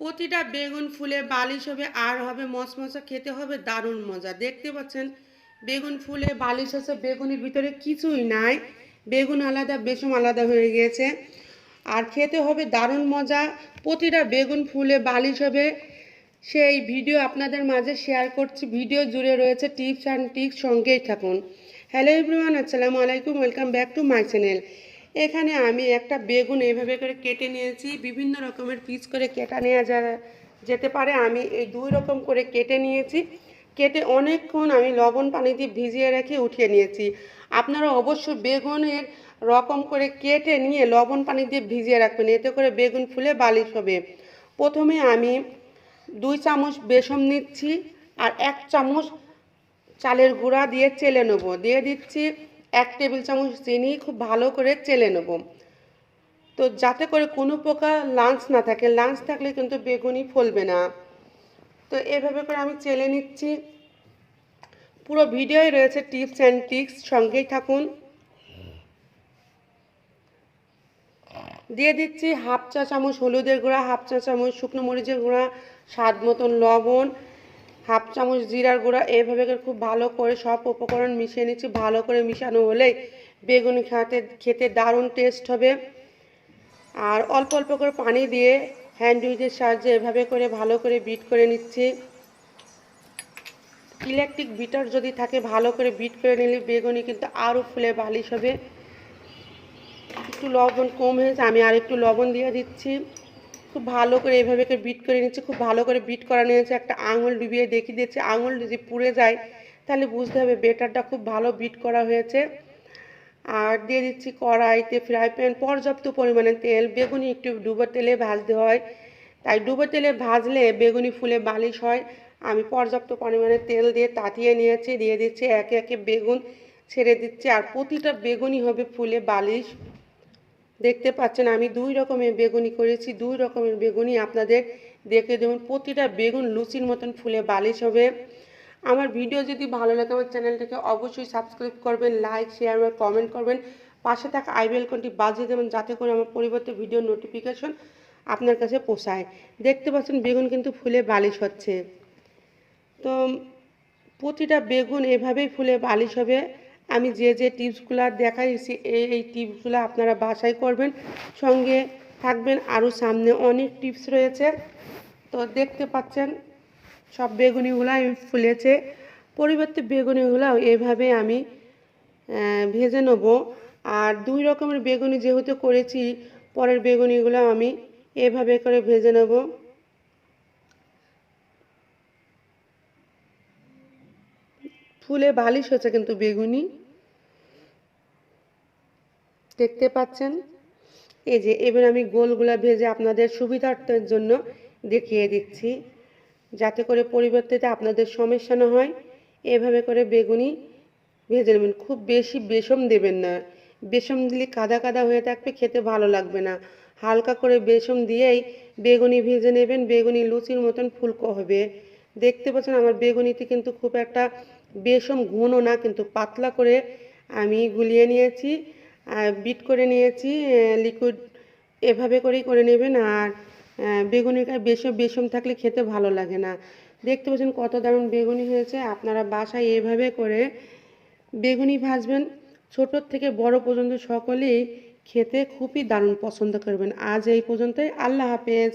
প্রতিটা বেগুন ফুলে বালিশ হবে, আর হবে মশমশা খেতে হবে দারুণ মজা। দেখতে পাচ্ছেন, বেগুন ফুলে বালিশ হচ্ছে বেগুনের ভিতরে কিছুই নাই। বেগুন আলাদা বেসম আলাদা হয়ে গিয়েছে। আর খেতে হবে দারুণ মজা। প্রতিটা বেগুন ফুলে বালিশ হবে। সেই ভিডিও আপনাদের মাঝে শেয়ার করছি। ভিডিও জুড়ে রয়েছে টিপস অ্যান্ড টিপস সঙ্গেই থাকুন। হ্যালো এভরিওয়ান আসসালামু আলাইকুম welcome back to my channel এখানে আমি একটা বেগুন এভাবে করে কেটে নিয়েছি, বিভিন্ন রকমের পিস করে কেটা নেওয়া যা- যেতে পারে, আমি এই দুই রকম করে কেটে নিয়েছি। কেটে অনেকক্ষণ আমি লবণ পানি দিয়ে ভিজিয়ে রেখে উঠিয়ে নিয়েছি। আপনারা অবশ্য বেগুনের রকম করে কেটে নিয়ে লবণ পানি দিয়ে ভিজিয়ে রাখবেন, এতে করে বেগুন ফুলে বালিশ হবে। প্রথমে আমি দুই চামচ বেসন নিচ্ছি আর এক চামচ চালের গুঁড়া দিয়ে চেলে নেব। দিয়ে দিচ্ছি এক টেবিল চামচ চিনি খুব ভালো করে চেলে নেব। তো যাতে করে কোনো প্রকার লাঞ্চ না থাকে, লাঞ্চ থাকলে কিন্তু বেগুনি ফলবে না। তো এভাবে করে আমি চেলে নিচ্ছি। পুরো ভিডিওই রয়েছে টিপস অ্যান্ড ট্রিক্স, সঙ্গেই থাকুন। দিয়ে দিচ্ছি হাফ চা চামচ হলুদের গুঁড়া, হাফ চা চামচ শুকনো মরিচের গুঁড়া, স্বাদ মতন লবণ হাফ চামচ জিরার গুঁড়া এইভাবে করে খুব ভালো করে সব উপকরণ মিশিয়ে নিচ্ছি, ভালো করে মিশানো হলেই বেগুনি খেতে খেতে দারুণ টেস্ট হবে। আর অল্প অল্প করে পানি দিয়ে হ্যান্ড উইচের সাহায্যে এভাবে করে ভালো করে বিট করে নিচ্ছি। ইলেকট্রিক বিটার যদি থাকে, ভালো করে বিট করে নিলে বেগুনি কিন্তু আরও ফুলে বালিশ হবে। একটু লবণ কম হয়েছে, আমি আর একটু লবণ দিয়ে দিচ্ছি। খুব ভালো করে এভাবে করে বিট করে নিচ্ছি, খুব ভালো করে বিট করা নিয়েছে একটা আঙুল ডুবিয়ে দেখিয়ে দিচ্ছি আঙুল যদি পুড়ে যায়, তাহলে বুঝতে হবে বেটারটা খুব ভালো বিট করা হয়েছে। আর দিয়ে দিচ্ছি কড়াইতে ফ্রাই প্যান পর্যাপ্ত পরিমাণে তেল, বেগুনি একটু ডুবো তেলে ভাজতে হয়। তাই ডুবো তেলে ভাজলে বেগুনি ফুলে বালিশ হয়। আমি পর্যাপ্ত পরিমাণে তেল দিয়ে তাতিয়ে নিয়েছি, দিয়ে দিচ্ছি একে একে বেগুন ছেড়ে দিচ্ছি। আর প্রতিটা বেগুনি হবে ফুলে বালিশ। দেখতে পাচ্ছেন, আমি দুই রকমের বেগুনি করেছি, দুই রকমের বেগুনি আপনাদের দেখে দেবেন প্রতিটা বেগুন লুচির মতন ফুলে বালিশ হবে। আমার ভিডিও যদি ভালো লাগে, আমার চ্যানেলটাকে অবশ্যই সাবস্ক্রাইব করবেন লাইক শেয়ার আর কমেন্ট করবেন। পাশে থাকা আইবেল কোনটি বাজিয়ে দেবেন, যাতে করে আমার পরিবর্তে ভিডিও নোটিফিকেশন আপনার কাছে পোষায় দেখতে পাচ্ছেন, বেগুন কিন্তু ফুলে বালিশ হচ্ছে। তো প্রতিটা বেগুন এভাবেই ফুলে বালিশ হবে। আমি যে যে টিপসগুলো দেখাইছি, এই এই টিপসগুলো আপনারা বাসায় করবেন, সঙ্গে থাকবেন। আরও সামনে অনেক টিপস রয়েছে। তো দেখতে পাচ্ছেন, সব বেগুনিগুলাই ফুলেছে। পরিবর্তে বেগুনিগুলো এভাবে আমি ভেজে নেব। আর দুই রকমের বেগুনি যেহেতু করেছি, পরের বেগুনিগুলো আমি এভাবে করে ভেজে নেব। ফুলে বালিশ হচ্ছে কিন্তু বেগুনি। দেখতে পাচ্ছেন? এই যে, এবার আমি গোলগুলা ভেজে আপনাদের সুবিধার্থের জন্য দেখিয়ে দিচ্ছি, যাতে করে পরিবর্তিতে আপনাদের সমস্যা না হয়। এভাবে করে বেগুনি ভেজে নেবেন। খুব বেশি বেসম দেবেন না। বেসম দিলে কাদা কাদা হয়ে থাকবে, খেতে ভালো লাগবে না। হালকা করে বেসম দিয়েই বেগুনি ভেজে নেবেন। বেগুনি লুচির মতন ফুলকো হবে। দেখতে পাচ্ছেন আমার বেগুনিতে কিন্তু খুব একটা বেসম ঘন না, কিন্তু পাতলা করে আমি গুলিয়ে নিয়েছি। বিট করে নিয়েছি লিকুইড এভাবে করেই করে নেবেন আর বেগুনির গায়ে বেসম বেসম থাকলে খেতে ভালো লাগে না। দেখতে পাচ্ছেন কত দারুণ বেগুনি হয়েছে, আপনারা বাসায় এভাবে করে বেগুনি ভাজবেন। ছোটোর থেকে বড় পর্যন্ত সকলেই খেতে খুবই দারুণ পছন্দ করবেন। আজ এই পর্যন্তই, আল্লাহ হাফেজ।